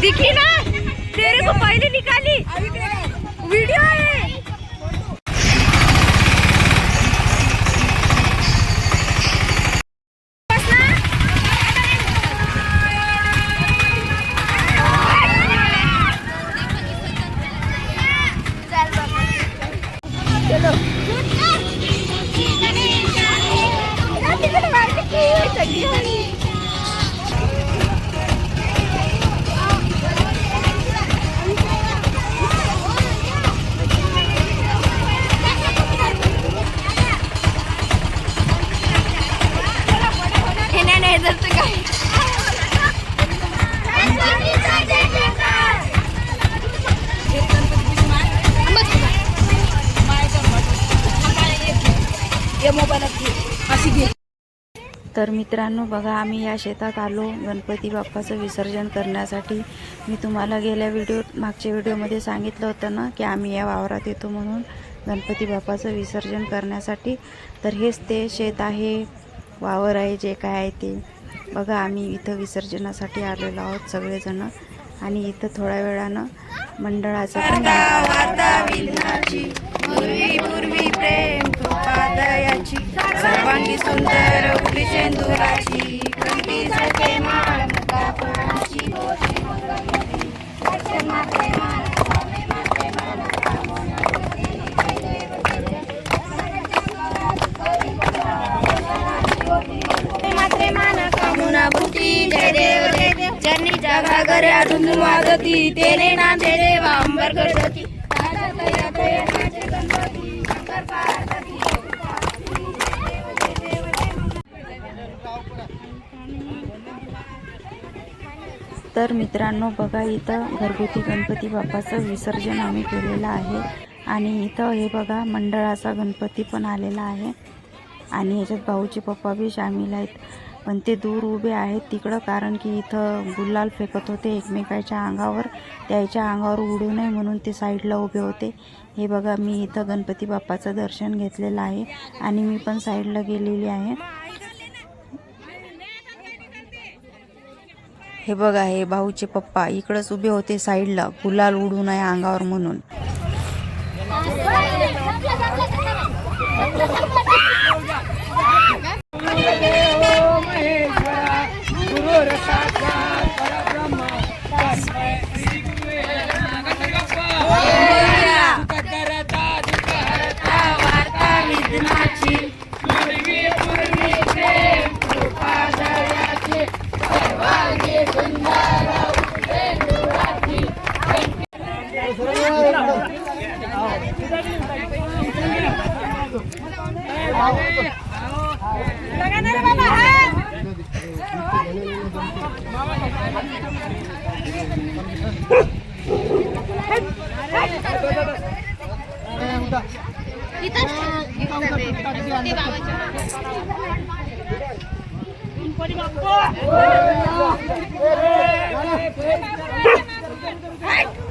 दिखी ना। तर मित्रांनो बघा आम्ही या शेतात आलो. गणपती बाप्पाचं विसर्जन करण्यासाठी मी तुम्हाला गेल्या व्हिडिओ मागच्या व्हिडिओमध्ये सांगितलं होतं ना की आम्ही या वावरात येतो म्हणून गणपती बाप्पाचं विसर्जन करण्यासाठी. तर हेच ते शेत आहे वावर आहे जे काय आहे ते. बघा आम्ही इथं विसर्जनासाठी आलेलो आहोत सगळेजण. आणि इथं थोड्या वेळानं मंडळाचं पण सर्वांगी सुंदर उभी चेंदुराची मात्रे मान कामुना भूती जय जागा वाजती देवा अंबर गणपती. तर मित्रांनो बघा इथं घरगुती गणपती बाप्पाचं विसर्जन आम्ही केलेलं आहे. आणि इथं हे बघा मंडळाचा गणपती पण आलेला आहे. आणि याच्यात भाऊचे पप्पा बी सामील आहेत. पण ते दूर उभे आहेत तिकडं कारण की इथं गुलाल फेकत होते एकमेकाच्या अंगावर. त्याच्या अंगावर उडू नये म्हणून ते साईडला उभे होते. हे बघा मी इथं गणपती बाप्पाचं दर्शन घेतलेलं आहे. आणि मी पण साईडला गेलेली आहे. हे बघा हे भाऊचे पप्पा इकडंच उभे होते साईडला गुलाल उडू नये अंगावर म्हणून.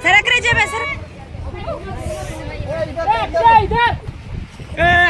सरक रे जेबे इधर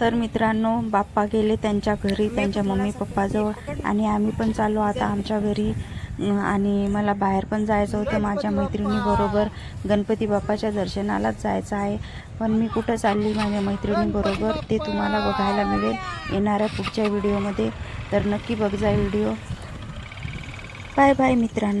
तर मित्रांनो बाप्पा गेले त्यांच्या घरी त्यांच्या मम्मी पप्पाजवळ आणि आम्ही पण चाललो आता आमच्या घरी. आणि मला बाहेर पण जायचं होतं माझ्या मैत्रिणीबरोबर गणपती बाप्पाच्या दर्शनालाच जायचं आहे. पण मी कुठं चालली माझ्या मैत्रिणीबरोबर ते तुम्हाला बघायला मिळेल येणाऱ्या पुढच्या व्हिडिओमध्ये. तर नक्की बघ जा व्हिडिओ. बाय बाय मित्रांनो.